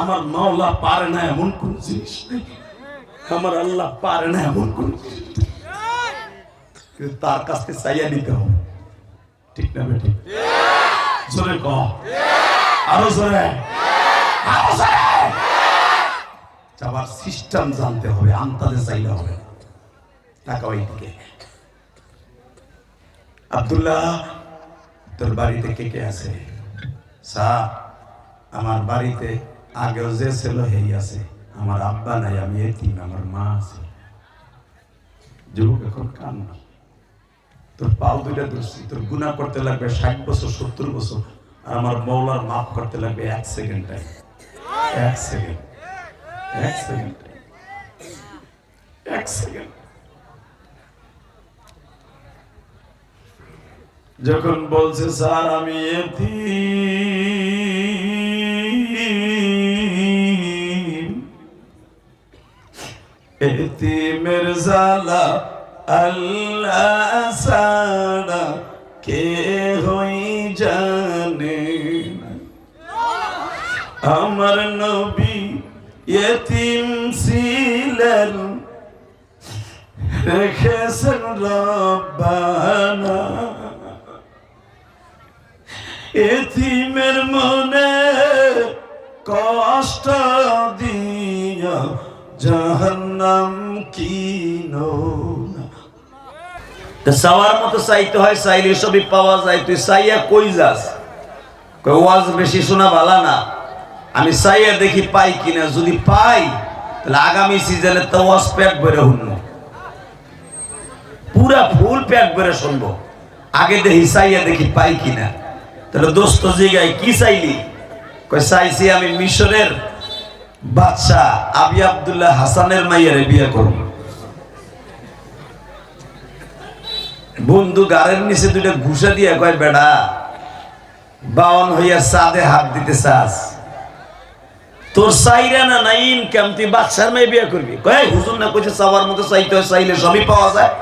আমার মাওলা পারে না এমন কোন জিনিস? আমার আল্লাহ পারে না এমন কোন তার কাছ চাইয়া নিতে হবে। ঠিক না বেটি? জোরে ক। আরও জোরে। আরও আবার সিস্টেম জানতে হবে আন্তাজে চাইলে হবে। টাকা ওই দিকে আব্দুল্লাহ, তোর বাড়িতে কে কে আছে? স্যার, আমার বাড়িতে আগেও যে ছিল, হেই আছে। আমার আব্বা নাই, আমি এতিম আমার মা আছে। যুবক, এখন কান না। তোর পাও দুইটা ধরছি, তোর গুণা করতে লাগবে ষাট বছর, সত্তর বছর, আর আমার মৌলার মাফ করতে লাগবে এক সেকেন্ড টাইম এক সেকেন্ড। এক সেকেন্ড এক সেকেন্ড। যখন বলছে, স্যার, আমি এতিম। এতিমের জালা আল্লাহ সারা কে হই জানে। আমার নবী এতিম ছিলেন, রেখেছেন রব্বানা এতিমের মনে মতো চাইতে হয়, চাইলে সবই পাওয়া যায়। তুই কই যাস? ওয়াজ বেশি শোনা ভালা না। আমি চাইয়া দেখি পাই কিনা। যদি পাই, তাহলে আগামী সিজনে তো ওয়াজ পেট ভরে শুনব। পুরা ফুল পেট ভরে শুনব। আগে দেখি, চাইয়া দেখি পাই কিনা। তাহলে দোস্ত জিগাই কি চাইলি? কই চাইছি আমি মিশরের বাদশাহ আবি আবদুল্লাহ হাসানের মাইয়ারে বিয়ে করব বন্ধু গাড়ির নিচে দুইটা ঘুষা দিয়ে কয় বেড়া বাউন হইয়া সাদে হাত দিতে চাস। তোর চাইরা না নাই ইনকাম তুই বাচ্চার মেয়ে বিয়ে করবি? কয় হুজুর না কইছে চাওয়ার মতো চাইতে চাইলে সবই পাওয়া যায়।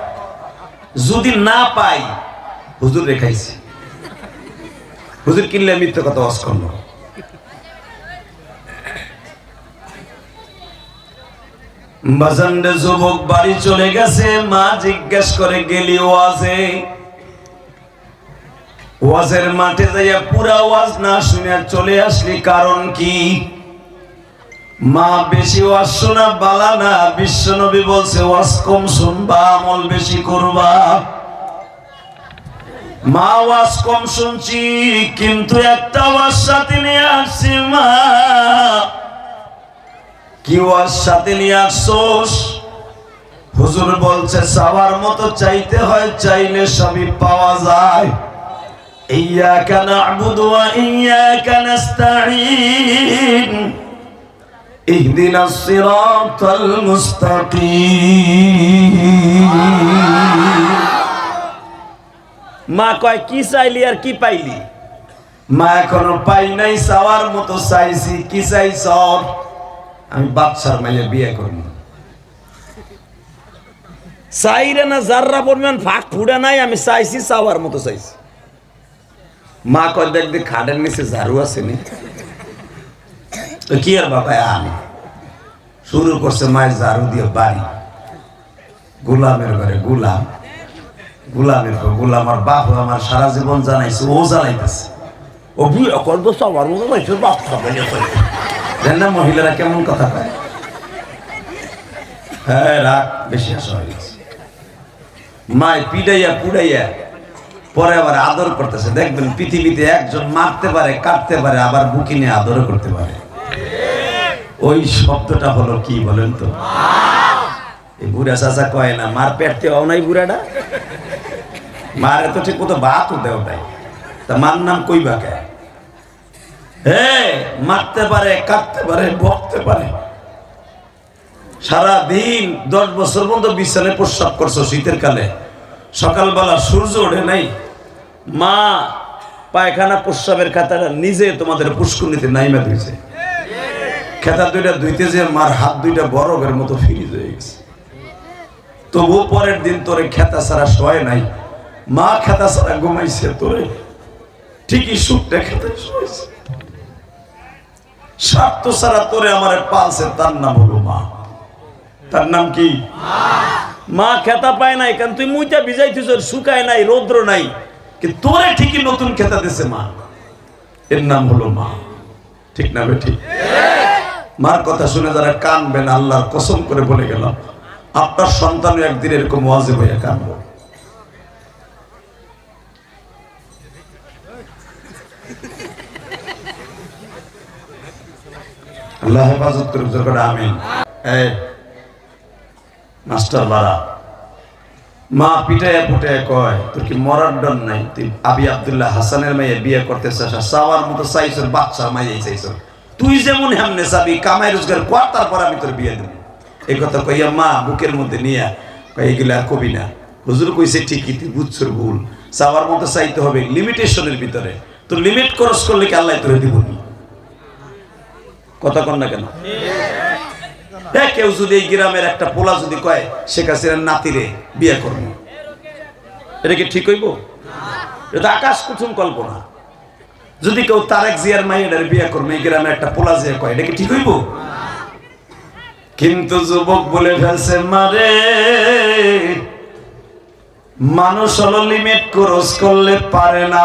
যদি না পাই, হুজুর রেখাইছি। হুজুর কিনলে মিথ্যে কথা ওয়াজ করল বাজান্ডে যুবক বাড়ি চলে গেছে, মা জিজ্ঞেস করে, গেলি ওয়াজে? ওয়াজের মাঠে যাইয়া পুরা ওয়াজ না শুনে চলে আসলি, কারণ কি? মা, বেশি ওয়াজ শোনা বালা না, বিশ্ব নবী বলছে, ওয়াজ কম শুনবা, আমল বেশি করবা। মা, ওয়াজ কম শুনছি, কিন্তু একটা ওয়াজ সাথে নিয়ে আসছি, মা। কি ওয়াজ সাথে নিয়ে আসছোস হুজুর বলছে চাওয়ার মতো চাইতে হয় চাইলে সবই পাওয়া যায়। ইয়াকা না'বুদু ওয়া ইয়াকা নাস্তাঈন। ইহদিনাস সিরাতাল মুস্তাকিম। মা কয় কি চাইলি আর কি পাইলি? মা এখনও পাই নাই চাওয়ার মতো চাইছি। কি চাইছ আমি বাচ্চার মাইলে বিয়ে করব চাইরে না যাররা পরিমাণ ফাঁক ফুড়া নাই আমি চাইছি চাওয়ার মতো চাইছি। মা কয় দেখ দেখ খাটের নিচে ঝাড়ু আছে নি? তো কি আর বাবা আমি শুরু করছে মায়ের ঝাড়ু দিয়ে বাড়ি। গোলামের ঘরে গোলাম। গোলামের ঘর গোলাম আর বাপ আমার সারা জীবন জানাইছে ও জ্বালাইতেছে ও বিয়ে করব সবার মতো বাচ্চা মেয়ে না মহিলারা কেমন কথা কয়? হ্যাঁ রাগ বেশি আসা হয়ে গেছে। মায় পিডাইয়া পুড়াইয়া পরে আবার আদর করতেছে। দেখবেন পৃথিবীতে একজন মারতে পারে, কাটতে পারে, আবার বুকি নিয়ে আদর করতে পারে। ওই শব্দটা হলো কি বলেন তো? এই বুড়া চাচা কয় না, মার পেটতে হও নাই বুড়াটা? মারে তো ঠিক মতো ভাতও দেও নাই। তা মার নাম কইবা কে? হে মারতে পারে, কাটতে পারে, বকতে পারে। সারা দিন দশ বছর পর্যন্ত বিছানে প্রস্রাব করছ শীতের কালে। সকালবেলা সূর্য ওঠে নাই। মা, পায়খানা, প্রস্রাবের খাতাটা নিজে তোমাদের পুষ্কুনিতে নাইমা দিয়েছে। খেতা দুইটা ধুইতে যে মার হাত দুইটা বরফের মতো ফিরিজ হয়ে গেছে। তবু পরের দিন তোরে খেতা ছাড়া শোয় নাই। মা, খেতা ছাড়া ঘুমাইছে তোরে। ঠিকই সুখটা খেতে শোয়েছে স্বার্থ ছাড়া তোরে আমার পালছে, তার নাম হলো মা। তার নাম কি? মা খেতা পায় নাই, কারণ তুই মুইটা ভিজাইছিস শুকায় নাই, রৌদ্র নাই। তোরে ঠিকই নতুন খেতা দিছে মা? এর নাম হলো মা। ঠিক না বে, ঠিক? মার কথা শুনে যারা কানবেন, আল্লাহর কসম করে বলে গেলাম, আপনার সন্তানও একদিন এরকম ওয়াজে হয়ে কানবো। আল্লাহ হেফাজত করুক যখন মাস্টার বাড়া মা কয়, তোর কি মরার নাই? তুই আবি আব্দুল্লাহ হাসানের মেয়ে বিয়ে করতে চাওয়ার মতো তুই যেমন হেমনে চাবি কামাই রোজগার কর, তারপর আমি তোর বিয়ে দেবো। এই কথা কইয়া মা বুকের মধ্যে নিয়া আর কবি না। হুজুর কইছে ঠিকই, তুই বুঝছর ভুল। মতো চাইতে হবে লিমিটেশনের ভিতরে। তোর লিমিট ক্রস করলে কি আল্লাহ তোরে দিব নি? কথা কন? না কেন কেউ যদি এই গ্রামের একটা পোলা যদি কয় শেখ হাসিনার নাতিরে বিয়ে করব। এটা কি ঠিক হইব? এটা আকাশ কুসুম কল্পনা। যদি কেউ তারেক জিয়ার মাইয়ের বিয়ে করবে, এই গ্রামে একটা পোলা জিয়া কয়, এটা কি ঠিক হইব? কিন্তু যুবক বলে ফেলছে, মারে, মানুষ হলো লিমিট ক্রস করলে পারে না।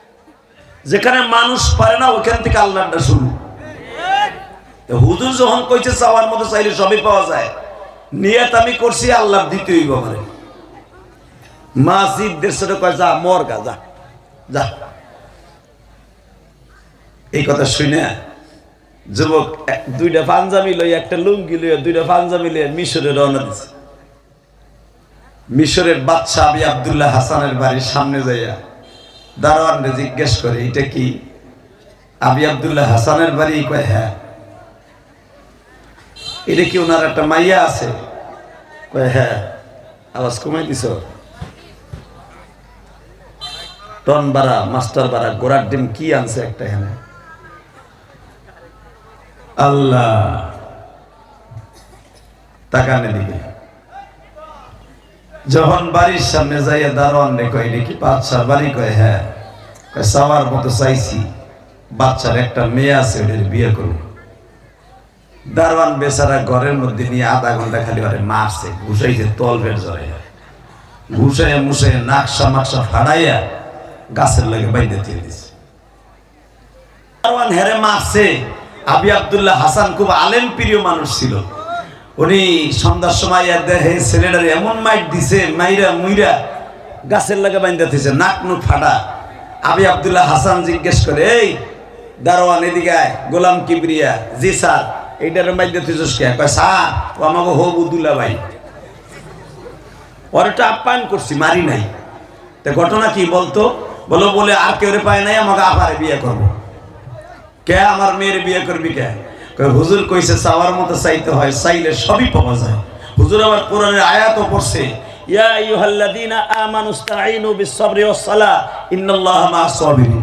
যেখানে মানুষ পারে না ওখান থেকে আল্লাহটা শুরু। হুজুর যখন কইছে, চাওয়ার মতো চাইলে সবই পাওয়া যায়। নিয়ত আমি করছি আল্লাহ দ্বিতীয় ব্যাপারে যা, মর গা, যা যা। এই কথা শুনে যুবক দুইটা পাঞ্জাবি লই একটা লুঙ্গি লইয়া, দুইটা পাঞ্জাবি লইয়া মিশরে রওনা দিছে। মিশরের বাদশাহ আবি আব্দুল্লাহ হাসানের বাড়ির সামনে যাইয়া দারোয়ানরে জিজ্ঞেস করে, এটা কি? আবি আব্দুল্লাহ হাসানের বাড়ি কয় হ্যাঁ। এটা কি ওনার একটা মাইয়া আছে? কয় হ্যাঁ। আওয়াজ কমাই দিছ? টন বাড়া, মাস্টার বাড়া, গোড়ার ডিম কি আনছে একটা এখানে আল্লাহ। তাকানে দিকে যখন বাড়ির সামনে যাইয়া দারোয়ান রে কয় কি বাচ্চার বাড়ি কয়? হ্যাঁ। কয় মতো চাইছি বাচ্চার একটা মেয়ে আছে, ওদের বিয়ে করব। দারোয়ান বেচারা ঘরের মধ্যে নিয়ে আধা ঘণ্টা খালি ওরে মারছে, ঘুষাইছে, তল বের জড়ে ঘুষাইয়া মুসাইয়া নাকশা মাকশা ফাড়াইয়া গাছের লাগে বাইন্দে দিয়ে দিছে। দারোয়ান হেরে মারছে। আবি আবদুল্লাহ হাসান খুব আলেম প্রিয় মানুষ ছিল। উনি সন্ধ্যার সময় দেখে ছেলেটার এমন মাইট দিছে, মাইরা, মুইরা, গাছের লাগে দিছে, নাক মুখ ফাটা। আবি আব্দুল্লাহ হাসান জিজ্ঞেস করে, এই দারোয়ান এদিকে গোলাম কিবরিয়া, জি স্যার, এইটার দিছিস কে? কয়, স্যার, ও আমাকে হো বুদুল্লা ভাই। ওর একটা আপ্যায়ন করছি, মারি নাই। তা ঘটনা কি বলতো? বলো, বলে আর কেউ পায় নাই, আমাকে আবার বিয়ে করব। কে আমার মেয়ের বিয়ে করবি কে? হুজুর কইছে, চাওয়ার মতো চাইতে হয়, চাইলে সবই পাওয়া যায়। হুজুর আবার কোরআনের আয়াতও পড়ছে, ইয়া আইয়ুহাল্লাযীনা আমানু ইসতাঈনু বিস-সাবরি ওয়াস-সালাহ, ইন্নাল্লাহা মা'আস সাবিরিন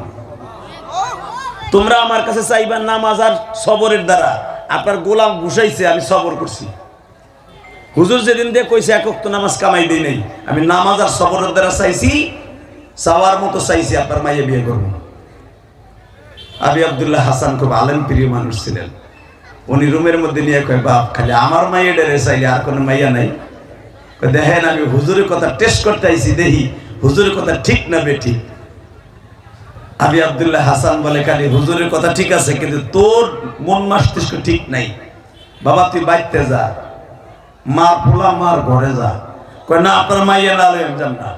তোমরা আমার কাছে চাইবা নামাজ আর সবরের দ্বারা। আপনার গোলাম ঘুষাইছে আমি সবর করছি। হুজুর যেদিন দিয়ে কইছে একক তো নামাজ কামাই দেই নাই, আমি নামাজ আর সবরের দ্বারা চাইছি, চাওয়ার মতো চাইছি, আপনার মাইয়ে বিয়ে করব। আবি আব্দুল্লাহ হাসান খুব আলেম, প্রিয় মানুষ ছিলেন। উনি রুমের মধ্যে নিয়ে কয়, বাপ, খালি আমার মাইয়া ডেরে চাইলে আর কোনো মাইয়া নাই? দেখেন, আমি হুজুরের কথা টেস্ট করতে আইছি, দেখি, হুজুরের কথা ঠিক না বে ঠিক আবি আব্দুল্লাহ হাসান বলে, খালি হুজুরের কথা ঠিক আছে, কিন্তু তোর মন মস্তিষ্ক ঠিক নাই। বাবা, তুই বাইতে যা। মা পোলা, মার ঘরে যা। কয়, না, আপনার মাইয়া লইম যান না।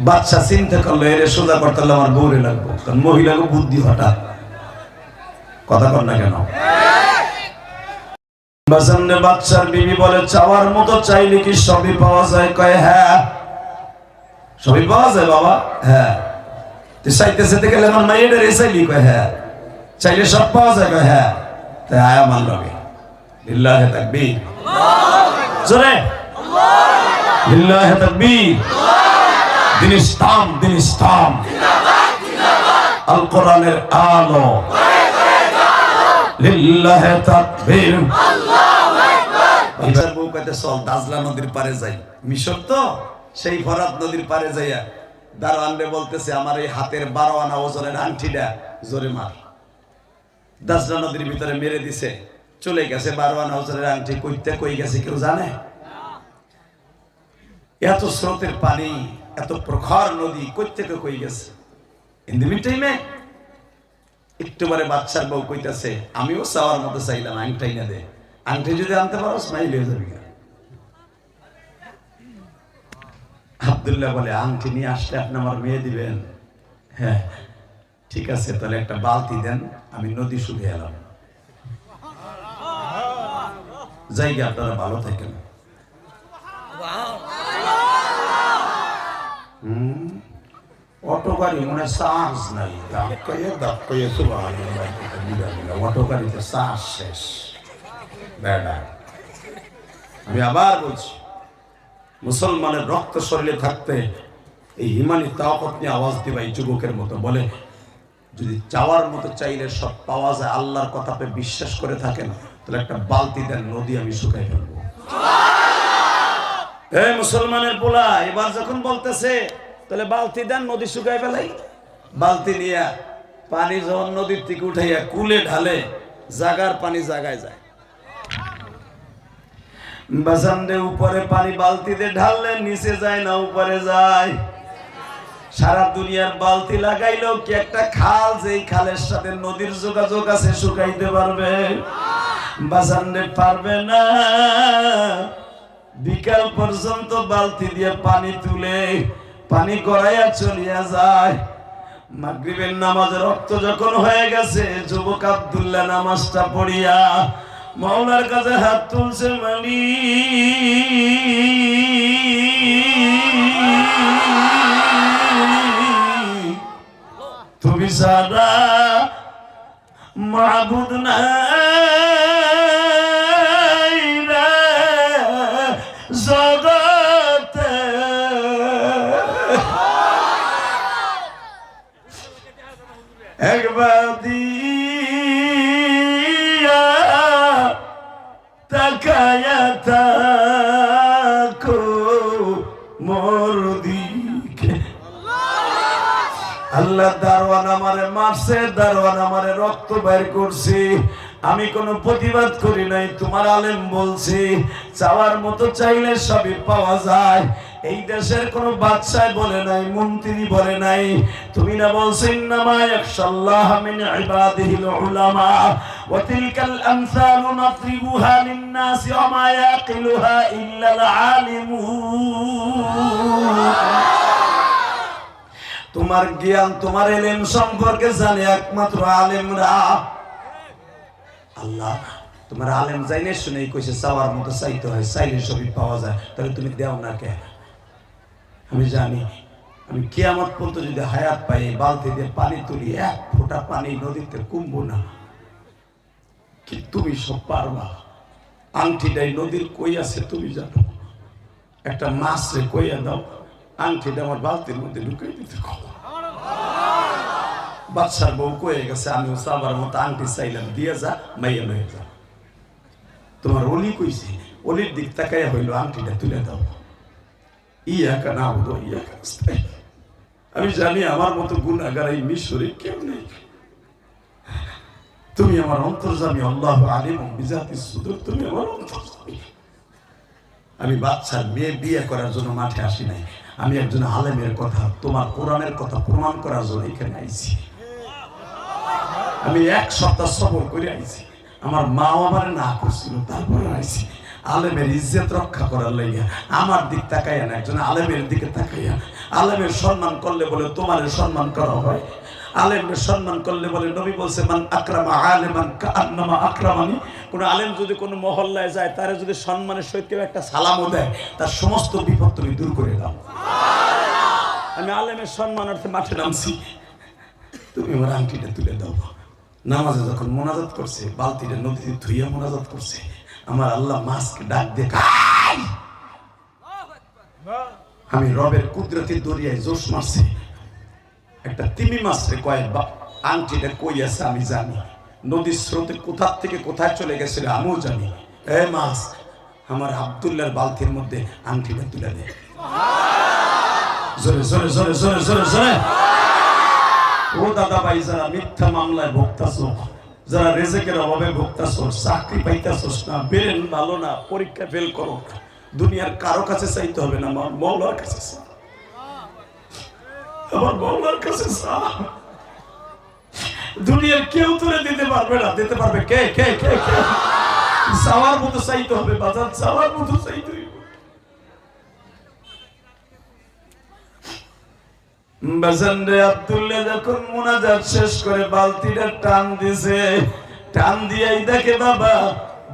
বাচ্চা চিন্তা করল, এর, সোজা করতে আমার বউরে লাগবো। কারণ মহিলাকে বুদ্ধি হঠাৎ। কথা কর না কেন? বাসান্নে বাচ্চার বিবি বলে, চাওয়ার মতো চাইলে কি সবই পাওয়া যায়? কয় হ্যাঁ। সবই পাওয়া যায়, বাবা। হ্যাঁ। তুই চাইতে চাইতে গেলে আমার মাইয়ের রে চাইলি কয় হ্যাঁ। চাইলে সব পাওয়া যায়, কয় হ্যাঁ। তাই আয়া মান লগে লিল্লাহে তাকবীর। জোরে। লিল্লাহে তাকবীর। দিন ইসলাম দিন ইসলাম আল কোরআনের আলো। লিল্লাহে তাকবীর। বাচ্চার বউ কইতে, চল, দাজলা নদীর পারে যাই। মিশর তো? সেই ফরাত নদীর পারে যাইয়া দারোয়ানরে বলতেছে, আমার এই হাতের বারো আনা ওজনের আংটিটা জোরে মার। দাজলা নদীর ভিতরে মেরে দিছে। চলে গেছে বারো আনা ওজনের আংটি। কইতে কই গেছে কেউ জানে? এত স্রোতের পানি, এত প্রখর নদী কই থেকে কই গেছে? ইন দি টাইমে একটু পরে বাচ্চার বউ কইতাছে, আমিও চাওয়ার মতো চাইলাম আংটাই না দে। আংটি যদি আনতে পারো স্মাইল হয়ে যাবে আবদুল্লাহ বলে আংটি নিয়ে আসলে আপনি আমার মেয়ে দিবেন? হ্যাঁ ঠিক আছে, তাহলে একটা বালতি দেন, আমি নদী শুধু এলাম। জায়গা আপনারা ভালো থাকেন হুম, অটো গাড়ি মনে চার্জ নাই ধাক্কাইয়ে ধাক্কাইয়ে অটো গাড়িতে চার্জ শেষ বেড়া আমি আবার বলছি মুসলমানের রক্ত শরীরে থাকতে এই হিমানি তাওকত নিয়ে আওয়াজ দিবা এই যুবকের মতো। বলে, যদি চাওয়ার মতো চাইলে সব পাওয়া যায়, আল্লাহর কথা আপনি বিশ্বাস করে থাকেন, তাহলে একটা বালতি দেন, নদী আমি শুকাই ফেলব। এই মুসলমানের পোলা, এবার যখন বলতেছে তাহলে বালতি দেন নদী শুকাই ফেলাই। বালতি নিয়ে পানি যখন নদীর থেকে উঠাইয়া কুলে ঢালে, জাগার পানি জাগায় যায়। বাসান্ডে উপরে পানি বালতিতে ঢাললে নিচে যায় না, উপরে যায়। সারা দুনিয়ার বালতি লাগাইলেও কি একটা খাল যেই খালের সাথে নদীর যোগাযোগ আছে শুকাইতে পারবে? বাসান্ডে পারবে না। বিকাল পর্যন্ত বালতি দিয়ে পানি তুলে পানি গড়াইয়া চলিয়া যায়। মাগরিবের নামাজ রক্ত যখন হয়ে গেছে, যুবক আব্দুল্লাহ নামাজটা পড়িয়া মাওলার কাছে হাত তুলছে, মালি, তুমি সারা মাবুদ নাই। মারছে দারওয়ান আমারে রক্ত বের করছে। আমি কোনো প্রতিবাদ করি নাই, তোমার আলেম বলছে। চাওয়ার মতো চাইলে সবই পাওয়া যায়। এই দেশের কোন বাদশাহ বলে নাই, মন্ত্রী বলে নাই। তুমি না বলছো, ইন্নামা ইয়াখশাল্লাহ মিন ইবাদিহিল উলামা, ওয়া তিলকাল আমসালু নাদরিবুহা লিন-নাসি ওয়া মা ইয়াকিলুহা ইল্লাল আলিমুন। তোমার জ্ঞান, তোমার এলেম সম্পর্কে জানে একমাত্র আলেমরা। আল্লাহ, তোমার আলেম যাইলে শুনেই কইছে, চাওয়ার মতো চাইতে হয়, চাইলে সবই পাওয়া যায়। তাহলে তুমি দেও না কে? আমি জানি, আমি কিয়ামত পর্যন্ত যদি হায়াত পাই বালতি দিয়ে পানি তুলি, এক ফোঁটা পানি নদীতে কুমবো না। কি তুমি সব পারবা? আংটিটাই নদীর কই আছে তুমি জানো? একটা মাছ রে কইয়া দাও। আংটিটা আমার বালতির মধ্যে ঢুকাই দিতে বাচ্চার বউ কয়ে গেছে, আমিও সাবার মতো আংটি চাইলাম, দিয়ে যা, মাইয়া লয়ে যা। তোমার অলি কইছি, অলির দিক তাকাইয়া হইল, আংটিটা তুলে দাও। ইয়া কানা হতো ইয়া আমি জানি আমার মতো গুণাগার এই মিশরে কেউ নেই। তুমি আমার অন্তর্জামী, আল্লাহ আলিম বিজাতি সুদূর, তুমি আমার অন্তর্জামী। আমি বাচ্চার মেয়ে বিয়ে করার জন্য মাঠে আসি নাই। আমি একজন আলেমের কথা, তোমার কোরআনের কথা প্রমাণ করার জন্য এখানে আইছি। আমি এক সপ্তাহ সফর করে আইছি। আমার মাও আমার না করছিল, তারপরে আইছি। আলেমের ইজ্জত রক্ষা করার লাইয়া আমার দিক তাকাইয়া না, একজন আলেমের দিকে তাকাইয়া আলেমের সম্মান করলে বলে তোমার সম্মান করা হয়। আলেমের সম্মান করলে বলে নবী বলছে, মান আকরামা আলেমান কান্নামা আকরামানি। কোন আলেম যদি কোনো মহল্লায় যায়, তারে যদি সম্মানের সহিত একটা সালামও দেয়, তার সমস্ত বিপদ তুমি দূর করে দাও। আমি আলেমের সম্মানার্থে মাঠে নামছি। তুমি আমার আংটিটা তুলে দাও। নামাজে যখন মোনাজাত করছে, বালতিটা নদীতে ধুইয়া মোনাজাত করছে, আমার আল্লাহ মাছকে ডাক দিয়ে আমি রবের কুদরতি দরিয়ায় জোশ মারছে। একটা তিমি মাছ রে কয় বা আংটিটা কই আছে আমি জানি। নদীর স্রোতে কোথার থেকে কোথায় চলে গেছে আমিও জানি। এ মাছ, আমার আবদুল্লার বালতির মধ্যে আংটিটা তুলে দে। জোরে জোরে জোরে জোরে জোরে জোরে। ও দাদা ভাই, যারা মিথ্যা মামলায় ভুগতাছো, যারা রেজেকের অভাবে ভুগতাছো, চাকরি পাইতাছোস না বেরেন ভালো না, পরীক্ষা ফেল করো, দুনিয়ার কারও কাছে চাইতে হবে না মৌলার কাছে আমার মৌলার কাছে দুনিয়ার কেউ তোরে দিতে পারবে না, দিতে পারবে কে কে কে কে? চাওয়ার মতো চাইতে হবে, বাজার চাওয়ার মতো চাইতে হইবে বাজানরে আব্দুল্লাহ যখন মোনাজাত শেষ করে বালতিটা টান দিছে, টান দিয়াই দেখে বাবা,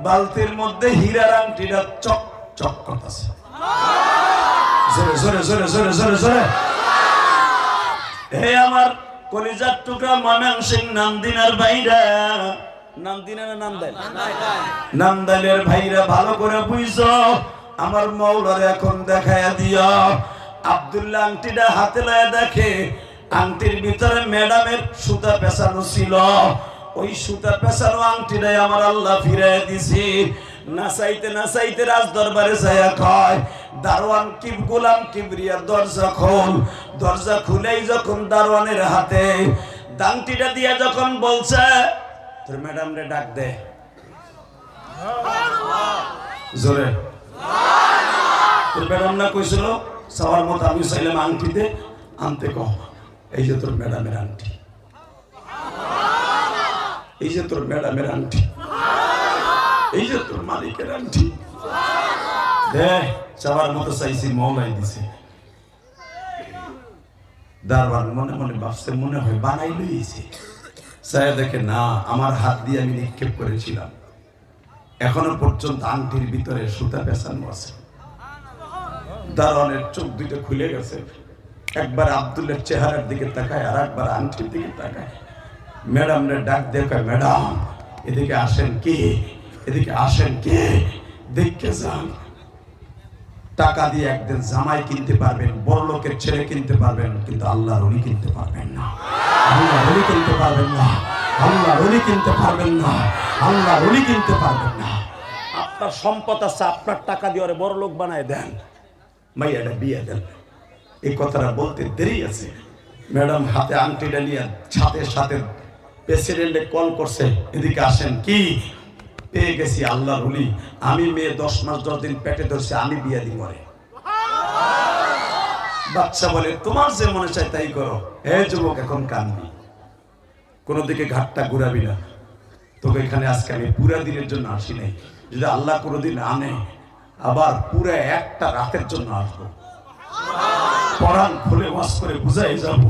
বালতির মধ্যে হীরার আংটিটা চক চক করতেছে। জোরে জোরে জোরে জোরে জোরে জোরে। হে আমার কলিজার টুকরা ময়মন সিং নামদিনার ভাইরা নাম না? নাম দেন নামদালের ভাইরা ভালো করে বুঝছ আমার মৌলার এখন দেখায়া দিও। আব্দুল্লাহ আংটিটা হাতে লয়ে দেখে আংটির ভিতরে ম্যাডামের সুতা পেছানো ছিল। ওই সুতা পেছানো আংটিটাই আমার আল্লাহ ফিরাই দিছি। নাচাইতে নাচাইতে রাজ দরবারে যায়া কয় দারোয়ান কি গোলাম কিবরিয়া দরজা খোল। দরজা খুলেই যখন দারোয়ানের হাতে দাংটিটা দিয়া যখন বলছে তোর ম্যাডাম রে ডাক দে। জোরে। তোর ম্যাডাম না কইছিল সবার মতো আমি চাইলাম আংটিতে, আনতে কহ এই যে তোর ম্যাডামের আংটি। এই যে তোর ম্যাডামের আংটি। এই যে তোর মালিকের আংটি। দে চাওয়ার মতো চাইছি, মৌলাই দিছে। দারবার মনে মনে ভাবছে, মনে হয় বানাই লইছে সাহেব দেখে, না, আমার হাত দিয়ে আমি নিক্ষেপ করেছিলাম। এখনও পর্যন্ত আংটির ভিতরে সুতা পেঁচানো আছে। দারোয়ানের চোখ দুইটা খুলে গেছে। একবার আব্দুলের চেহারার দিকে তাকায় আর একবার আংটির দিকে তাকায়। ম্যাডাম রে ডাক দেখে ম্যাডাম, এদিকে আসেন কে? এদিকে আসেন কে? দেখতে যান। টাকা দিয়ে একদিন জামাই কিনতে পারবেন, বড় লোকের ছেলে কিনতে পারবেন, কিন্তু আল্লাহর অলি কিনতে পারবেন না। আল্লাহর অলি কিনতে পারবেন না। আল্লাহর অলি কিনতে পারবেন না। আল্লাহর অলি কিনতে পারবেন না। আপনার সম্পদ আছে, আপনার টাকা দিয়ে বড় লোক বানায় দেন। মাইয়াটা বিয়ে দেন এই কথাটা বলতে দেরি আছে। ম্যাডাম হাতে আংটিটা নিয়ে ছাতের সাথে প্রেসিডেন্টে কল করছে, এদিকে আসেন। কি? পেয়ে গেছি আল্লাহর উলি আমি মেয়ে দশ মাস দশ দিন পেটে ধরছি, আমি বিয়ে দিই মরে বাচ্চা বলে, তোমার যে মনে চায় তাই করো। হে যুবক, এখন কানবি কোনো দিকে ঘাটটা ঘুরাবি না। তোকে এখানে আজকে আমি পুরা দিনের জন্য আসি নাই। যদি আল্লাহ কোনোদিন আনে আবার পুরো একটা রাতের জন্য আসব। পরাণ খুলে ওয়াশ করে বুঝাই যাব।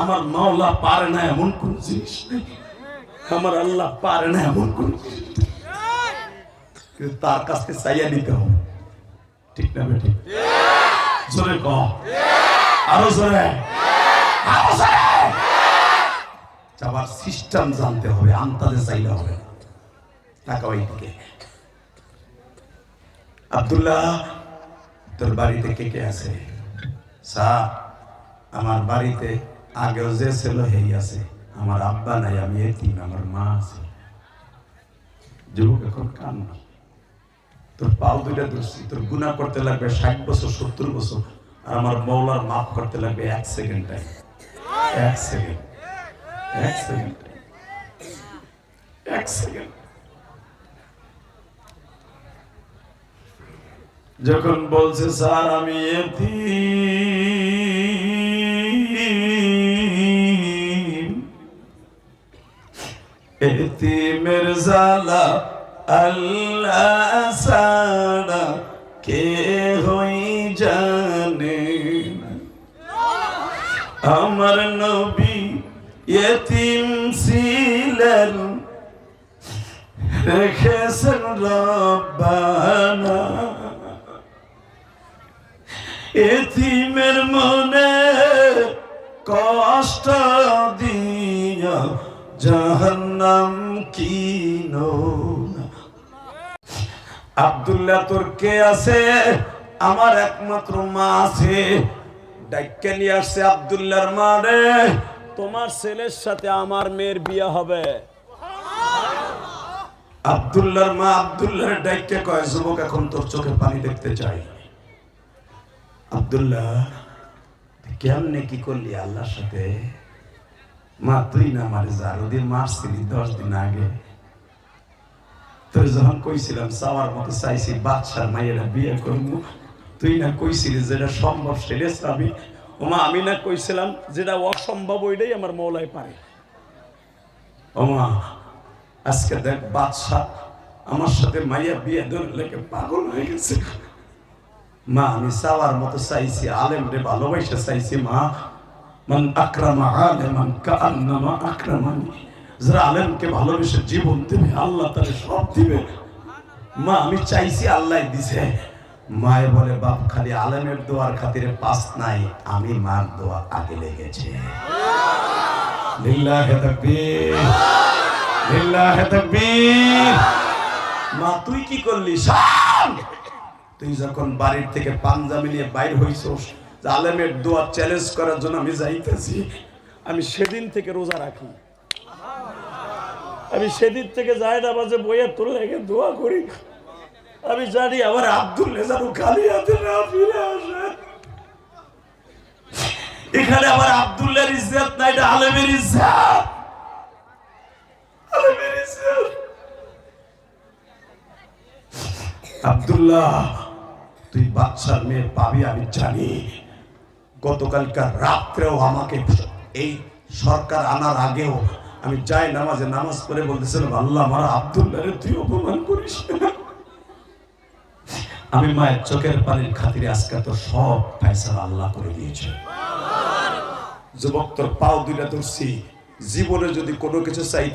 আমার মাওলা পারে না এমন কোন জিনিস আমার আল্লাহ পারে না এমন কোন তার কাছ চাইয়া নিতে হবে। ঠিক না বেটি? জোরে ক। আরও জোরে। আরও যাবার সিস্টেম জানতে হবে আন্তাজে চাইলে হবে টাকা ওই দিকে আব্দুল্লাহ, তোর বাড়িতে কে কে আছে? স্যার, আমার বাড়িতে আগেও যে ছিল হেই আছে। আমার আব্বা নাই, আমি এতিম, আমার মা আছে। যুবক, এখন কান তোর পাও দুইটা ধরছি, তোর গুণা করতে লাগবে ষাট বছর, সত্তর বছর, আর আমার মৌলার মাফ করতে লাগবে এক সেকেন্ড টাইম এক সেকেন্ড। এক সেকেন্ড এক সেকেন্ড। যখন বলছে, স্যার, আমি এতিম। এতিমের জালা আল্লাহ সারা কে হই জানে আমার নবী এতিম ছিলেন। রেখেছেন রব্বানা। এতিমের মনে কষ্ট দিয়া জাহান নাম কি আব্দুল্লাহ, তোর কে আছে? আমার একমাত্র মা আছে। ডাইকে নিয়ে আসছে আব্দুল্লাহর মা রে। তোমার ছেলের সাথে আমার মেয়ের বিয়ে হবে। আব্দুল্লাহর মা আব্দুল্লাহর ডাইকে কয়, যুবক, এখন তোর চোখে পানি দেখতে চাই। আব্দুল্লাহ, কেমনে কি করলি আল্লাহর সাথে? মা, তুই না মারে জারুদিন মারছিলি দশ দিন আগে। তোর যখন কইছিলাম, চাওয়ার মতো চাইছি, বাদশার মায়েরা বিয়ে করব তুই না কইছিলি যেটা সম্ভব সেটা চাবি ওমা আমি না কইছিলাম যেটা অসম্ভব, ওইটাই আমার মৌলায় পারে। ওমা আজকে দেখ, বাদশাহ আমার সাথে মাইয়া বিয়ে লেগে পাগল হয়ে গেছে। মা, আমি চাওয়ার মতো চাইছি আলেম রে ভালোবাসা চাইছি, মা। মান আক্রামা আলেমান কান্নামা আক্রামানি। যারা আলেমকে ভালোবেসে জীবন দেবে, আল্লাহ তারে সব দিবে। মা, আমি চাইছি আল্লাহ দিছে। মায়ে বলে, বাপ, খালি আলেমের দোয়ার খাতিরে পাস নাই, আমি মার দোয়া আগে লেগেছে। মা, তুই কি করলি? তুই যখন বাড়ির থেকে পাঞ্জাবি নিয়ে বাইর হইছস আলেমের দোয়া চ্যালেঞ্জ করার জন্য আমি যাইতেছি। আমি সেদিন থেকে রোজা রাখি। আমি সেদিন থেকে যাই না বাজে বইয়ের তোর লেগে দোয়া করি। আমি জানি আমার আব্দুল রেজানু খালি হাতে না ফিরে আসে। এখানে আমার আব্দুল্লাহর ইজ্জত না এটা আলেমের ইজ্জত। আলেমের ইজ্জত। আব্দুল্লাহ তুই বাচ্চার মেয়ে পাবি, আমি জানি। গতকালকার রাত্রেও আমাকে এই সরকার আনার আগেও আমি যাই নামাজে, নামাজ পড়ে বলতেছিলাম, আল্লাহ, আমার আব্দুল্লাহরে তুই অপমান করিস আমি মায়ের চোখের পানির খাতিরে আজকে তো সব ফয়সালা আল্লাহ করে দিয়েছে। যুবক, তোর পাও দুইটা ধরছি। জীবনে যদি কোনো কিছু চাই